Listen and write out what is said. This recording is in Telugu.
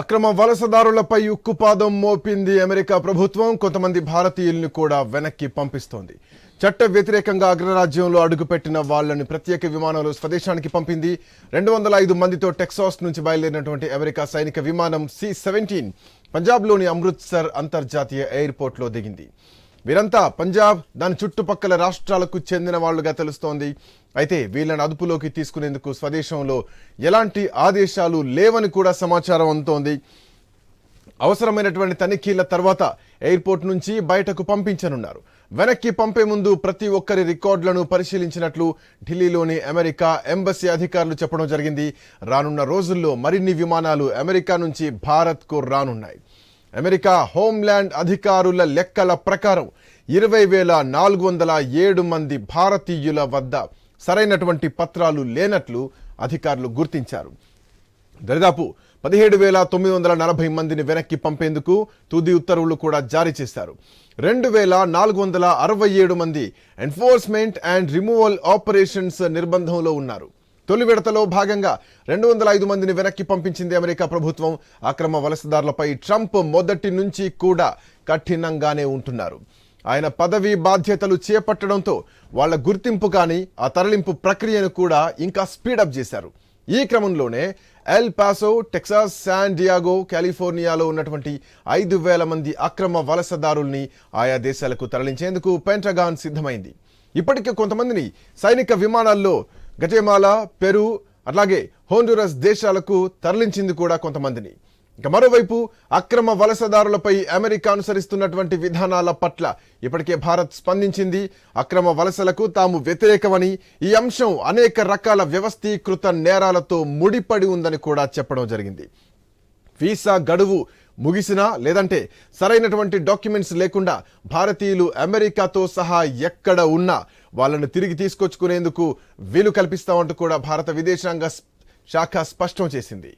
అక్రమ వలసదారులపై ఉక్కుపాదం మోపింది అమెరికా ప్రభుత్వం. కొంతమంది భారతీయుల్ని కూడా వెనక్కి పంపిస్తోంది. చట్ట వ్యతిరేకంగా అగ్రరాజ్యంలో అడుగుపెట్టిన వాళ్ళని ప్రత్యేక విమానంలో స్వదేశానికి పంపింది. రెండు వందల ఐదు మందితో టెక్సాస్ నుంచి బయలుదేరినటువంటి అమెరికా సైనిక విమానం సి సెవెంటీన్ పంజాబ్లోని అమృత్సర్ అంతర్జాతీయ ఎయిర్పోర్ట్లో దిగింది. వీరంతా పంజాబ్ దాని చుట్టుపక్కల రాష్ట్రాలకు చెందిన వాళ్ళుగా తెలుస్తోంది. అయితే వీళ్ళని అదుపులోకి తీసుకునేందుకు స్వదేశంలో ఎలాంటి ఆదేశాలు లేవని కూడా సమాచారం అందుతోంది. అవసరమైనటువంటి తనిఖీల తర్వాత ఎయిర్పోర్ట్ నుంచి బయటకు పంపించనున్నారు. వెనక్కి పంపే ముందు ప్రతి ఒక్కరి రికార్డులను పరిశీలించినట్లు ఢిల్లీలోని అమెరికా ఎంబసీ అధికారులు చెప్పడం జరిగింది. రానున్న రోజుల్లో మరిన్ని విమానాలు అమెరికా నుంచి భారత్కు రానున్నాయి. అమెరికా హోంల్యాండ్ అధికారుల లెక్కల ప్రకారం ఇరవై వేల నాలుగు వందల ఏడు మంది భారతీయుల వద్ద సరైనటువంటి పత్రాలు లేనట్లు అధికారులు గుర్తించారు. దరిదాపు పదిహేడు వేల తొమ్మిది వందల నలభై మందిని వెనక్కి పంపేందుకు తుది ఉత్తర్వులు కూడా జారీ చేశారు. రెండు వేల నాలుగు వందల అరవై ఏడు మంది ఎన్ఫోర్స్మెంట్ అండ్ రిమూవల్ ఆపరేషన్స్ నిర్బంధంలో ఉన్నారు. తొలి విడతలో భాగంగా రెండు వందల ఐదు మందిని వెనక్కి పంపించింది అమెరికా ప్రభుత్వం. అక్రమ వలసదారులపై ట్రంప్ మొదటి నుంచి కూడా కఠినంగానే ఉంటున్నారు. ఆయన పదవి బాధ్యతలు చేపట్టడంతో వాళ్ళ గుర్తింపు కానీ ఆ తరలింపు ప్రక్రియను కూడా ఇంకా స్పీడప్ చేశారు. ఈ క్రమంలోనే El Paso Texas San Diego కాలిఫోర్నియాలో ఉన్నటువంటి ఐదు వేల మంది అక్రమ వలసదారుల్ని ఆయా దేశాలకు తరలించేందుకు పెంటగాన్ సిద్ధమైంది. ఇప్పటికే కొంతమందిని సైనిక విమానాల్లో గటేమాలా పెరు అట్లాగే హోండురస్ దేశాలకు తరలించింది కూడా కొంతమందిని. ఇక మరోవైపు అక్రమ వలసదారులపై అమెరికా అనుసరిస్తున్నటువంటి విధానాల పట్ల ఇప్పటికే భారత్ స్పందించింది. అక్రమ వలసలకు తాము వ్యతిరేకమని ఈ అంశం అనేక రకాల వ్యవస్థీకృత నేరాలతో ముడిపడి ఉందని కూడా చెప్పడం జరిగింది. వీసా గడువు ముగిసినా లేదంటే సరైనటువంటి డాక్యుమెంట్స్ లేకుండా భారతీయులు అమెరికాతో సహా ఎక్కడ ఉన్నా వాళ్ళను తిరిగి తీసుకొచ్చుకునేందుకు వీలు కల్పిస్తామంటూ కూడా భారత విదేశాంగ శాఖ స్పష్టం చేసింది.